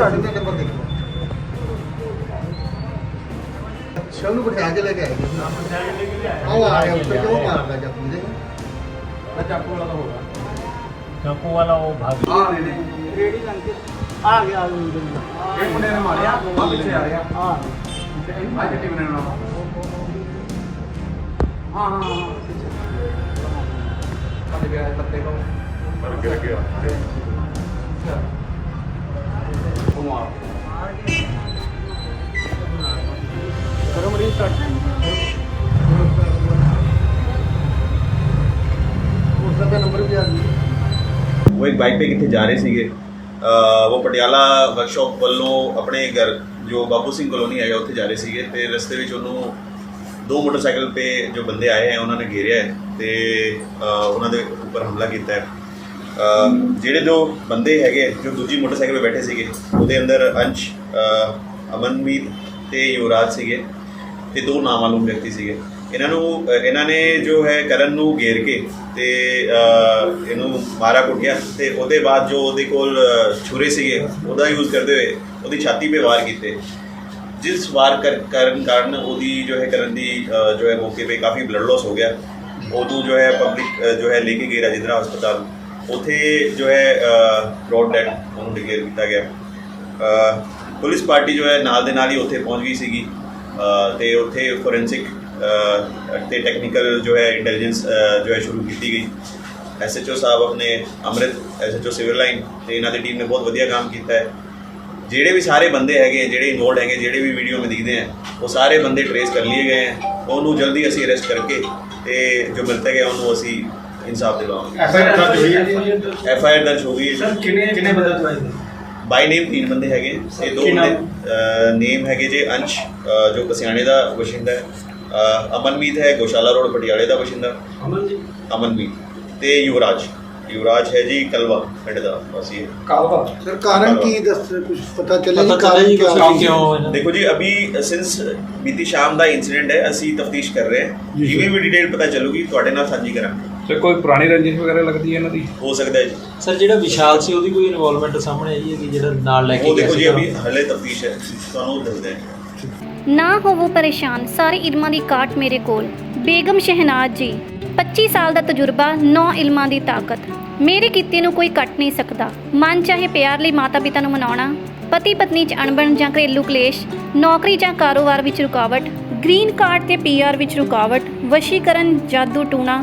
ਕਿੰਨੇ ਨੰਬਰ ਦੇਖੋ ਅੱਛਾ ਉਹਨੂੰ ਬਿਠਾ ਕੇ ਲੈ ਕੇ ਆਏ ਜੀ ਆਓ ਆ ਗਿਆ ਉੱਤੇ ਕਿਉਂ ਮਾਰਦਾ ਜੱਪੀ ਦੇ ਚਾਕੂ ਵਾਲਾ ਤਾਂ ਹੋਗਾ ਚਾਕੂ ਵਾਲਾ ਉਹ ਭਾਗ ਆ ਨੇ ਨੇ ਰੇੜੀ ਲੰਘ ਕੇ ਆ ਗਿਆ ਆ ਗਿਆ ਇਹ ਮੁੰਡੇ ਨੇ ਮਾਰਿਆ ਆ ਪਿੱਛੇ ਆ ਰਿਹਾ ਆ ਆ ਚਿੱਟੀ ਬਣੇ ਨਾਲ ਹਾਂ ਹਾਂ ਗਿਆ ਉਹ ਮਾਰ ਕਰੋ ਮਰੀਜ਼ ਸਟਾਰਟ ਉਸ ਦਾ ਨੰਬਰ ਵੀ ਆ ਗਿਆ। ਉਹ ਇੱਕ ਬਾਈਕ ਤੇ ਕਿੱਥੇ ਜਾ ਰਹੇ ਸੀਗੇ। ਅਹ ਉਹ ਪਟਿਆਲਾ ਵਰਕਸ਼ਾਪ ਵੱਲੋਂ ਆਪਣੇ ਘਰ ਜੋ ਬਾਬੂ ਸਿੰਘ ਕਲੋਨੀ ਹੈਗਾ ਉੱਥੇ ਜਾ ਰਹੇ ਸੀਗੇ। ਤੇ ਰਸਤੇ ਵਿੱਚ ਉਹਨੂੰ ਦੋ ਮੋਟਰਸਾਈਕਲ ਤੇ ਜੋ ਬੰਦੇ ਆਏ ਹੈ ਉਹਨਾਂ ਨੇ ਘੇਰਿਆ ਹੈ ਤੇ ਉਹਨਾਂ ਦੇ ਉੱਪਰ ਹਮਲਾ ਕੀਤਾ ਹੈ। ਜਿਹੜੇ ਜੋ ਬੰਦੇ ਹੈਗੇ, ਜੋ ਦੂਜੀ ਮੋਟਰਸਾਈਕਲ 'ਤੇ ਬੈਠੇ ਸੀਗੇ, ਉਹਦੇ ਅੰਦਰ ਅੰਸ਼ ਅਮਨਮੀਤ ਤੇ ਯੁਵਰਾਜ ਸੀਗੇ ਤੇ ਦੋ ਨਾਮਾਲੂਮ ਵਿਅਕਤੀ ਸੀਗੇ। ਇਹਨਾਂ ਨੂੰ ਇਹਨਾਂ ਨੇ ਜੋ ਹੈ ਕਰਨ ਨੂੰ ਘੇਰ ਕੇ ਤੇ ਇਹਨੂੰ ਮਾਰਾ ਕੁੱਟਿਆ ਤੇ ਉਹਦੇ ਬਾਅਦ ਜੋ ਉਹਦੇ ਕੋਲ ਛੁਰੇ ਸੀਗੇ, ਉਹਦਾ ਯੂਜ਼ ਕਰਦੇ ਹੋਏ ਉਹਦੀ ਛਾਤੀ 'ਤੇ ਵਾਰ ਕੀਤੇ। ਜਿਸ ਵਾਰ ਕਰ- ਕਰਨ ਕਾਰਨ ਉਹਦੀ ਜੋ ਹੈ ਕਰਨ ਦੀ ਜੋ ਹੈ ਮੌਕੇ 'ਤੇ ਕਾਫੀ ਬਲੱਡ ਲਾਸ ਹੋ ਗਿਆ। ਉਹਨੂੰ ਜੋ ਹੈ ਪਬਲਿਕ ਜੋ ਹੈ ਲੈ ਕੇ ਗਏ ਰਾਜਿੰਦਰਾ ਹਸਪਤਾਲ। ਉਥੇ ਜੋ ਹੈ ਰੋਡ ਡੈਡ ਉਹਨੂੰ ਡਿਕਲੇਅਰ ਕੀਤਾ ਗਿਆ। ਪੁਲਿਸ ਪਾਰਟੀ ਜੋ ਹੈ ਨਾਲ ਦੇ ਨਾਲ ਹੀ ਉੱਥੇ ਪਹੁੰਚ ਗਈ ਸੀਗੀ। ਅ, ਤੇ ਉੱਥੇ ਫੋਰੈਂਸਿਕ ਤੇ ਟੈਕਨੀਕਲ ਜੋ ਹੈ ਇੰਟੈਲੀਜੈਂਸ ਜੋ ਹੈ ਸ਼ੁਰੂ ਕੀਤੀ ਗਈ। ਐਸਐਚਓ ਸਾਹਿਬ ਆਪਣੇ ਅੰਮ੍ਰਿਤ ਐਸਐਚਓ ਸਿਵਲ ਲਾਈਨ ਤੇ ਇਹਨਾਂ ਦੀ ਟੀਮ ਨੇ ਬਹੁਤ ਵਧੀਆ ਕੰਮ ਕੀਤਾ ਹੈ। ਜਿਹੜੇ ਵੀ ਸਾਰੇ ਬੰਦੇ ਹੈਗੇ ਜਿਹੜੇ ਇਨਵੋਲਡ ਹੈਗੇ ਜਿਹੜੇ ਵੀ ਵੀਡੀਓ ਵਿੱਚ ਦਿਖਦੇ ਹੈ ਉਹ ਸਾਰੇ ਬੰਦੇ ਟਰੇਸ ਕਰ ਲਏ ਗਏ ਹੈ ਉਹਨੂੰ ਜਲਦੀ ਅਸੀਂ ਅਰੈਸਟ ਕਰਕੇ ਤੇ ਜੋ ਮਿਲਤਾ ਗਿਆ ਉਹਨੂੰ ਅਸੀਂ ਇਨਸਾਫ ਦਿਵਾਵਾਂਗੇ। ਐਫਆਈਆਰ ਦਰਜ ਹੋਈ ਹੈ? ਐਫ ਆਈ ਆਰ ਦਰਜ ਹੋ। ਗਈ ਹੈ ਸਰ ਕਿੰਨੇ ਕਿੰਨੇ ਬੰਦੇ ਚਲਾਏ ਬਾਈ ਨੇਮ ਤਿੰਨ ਬੰਦੇ ਹੈਗੇ। ਤੇ ਦੋ ਕੀ ਨਾਮ? ਬੰਦੇ ਨੇਮ ਹੈਗੇ ਜੇ ਅੰਸ਼ ਅਹ ਜੋ ਕਸਿਆਣੇ ਦਾ ਵਸਿੰਦਾ ਹੈ। ਅਹ ਅਮਨਮੀਤ ਹੈ ਗੋਸ਼ਾਲਾ ਰੋਡ ਪਟਿਆਲੇ ਦਾ ਵਸਿੰਦਾ ਅਮਨ ਜੀ ਅਮਨਮੀਤ। ਤੇ ਯੁਵਰਾਜ। ਯੁਵਰਾਜ ਹੈ ਜੀ ਕਲਵਾ ਪਿੰਡ ਦਾ ਵਾਸੀ ਹੈ। ਕਾਲਵਾ? ਸਰ ਕਾਰਨ ਕੀ ਦੱਸ ਕੁਝ ਪਤਾ ਚੱਲਿਆ ਪਤਾ ਜੀ ਕਿਉਂ ਕਿਉਂ ਇਹਨਾਂ ਦੇਖੋ ਜੀ ਅਭੀ ਸਿੰਸ ਬੀਤੀ ਸ਼ਾਮ ਦਾ ਇਨਸੀਡੈਂਟ ਹੈ ਅਸੀਂ ਤਫਤੀਸ਼ ਕਰ ਰਹੇ ਹਾਂ। ਜਿਵੇਂ ਵੀ ਡਿਟੇਲ ਪਤਾ ਚੱਲੂਗੀ ਤੁਹਾਡੇ ਨਾਲ ਸਾਂਝੀ ਕਰਾਂਗੇ। ਤੇ ਕੋਈ ਪੁਰਾਣੀ ਰੰਜਿਸ਼ ਵਗੈਰਾ ਲੱਗਦੀ ਹੈ ਇਹਨਾਂ ਦੀ? ਹੋ ਸਕਦਾ ਹੈ ਜੀ। ਸਰ ਜਿਹੜਾ ਵਿਸ਼ਾਲ ਸੀ ਉਹਦੀ ਕੋਈ ਇਨਵੋਲਵਮੈਂਟ ਸਾਹਮਣੇ ਆਈ ਹੈ ਕਿ ਜਿਹੜਾ ਨਾਲ ਲੈ ਕੇ ਉਹ ਗਿਆ ਦੇਖੋ ਜੀ ਸੀਗਾ? ਅਭੀ ਹਲੇ ਤਫਤੀਸ਼ ਹੈ। ਤੁਹਾਨੂੰ ਉਹ ਦੱਸਦੇ ਹਾਂ। ਨਾ ਹੋਵੋ ਪਰੇਸ਼ਾਨ ਸਾਰੇ ਇਲਮਾਂ ਦੀ ਕਾਟ ਮੇਰੇ ਕੋਲ। ਬੇਗਮ ਸ਼ਹਿਨਾਜ਼ ਜੀ 25 ਸਾਲ ਦਾ ਤਜਰਬਾ 9 ਇਲਮਾਂ ਦੀ ਤਾਕਤ। ਮੇਰੇ ਕੀਤੇ ਨੂੰ ਕੋਈ ਕੱਟ ਨਹੀਂ ਸਕਦਾ। ਮਨ ਚਾਹੇ ਪਿਆਰ ਲਈ ਮਾਤਾ ਪਿਤਾ ਨੂੰ ਮਨਾਉਣਾ ਪਤੀ ਪਤਨੀ 'ਚ ਅਣਬਣ ਜਾਂ ਘਰੇਲੂ ਕਲੇਸ਼ ਨੌਕਰੀ ਜਾਂ ਕਾਰੋਬਾਰ ਵਿੱਚ ਰੁਕਾਵਟ ਗ੍ਰੀਨ ਕਾਰਡ ਤੇ ਪੀਆਰ ਵਿੱਚ ਰੁਕਾਵਟ ਵਸ਼ੀਕਰਨ ਜਾਦੂ ਟੂਣਾ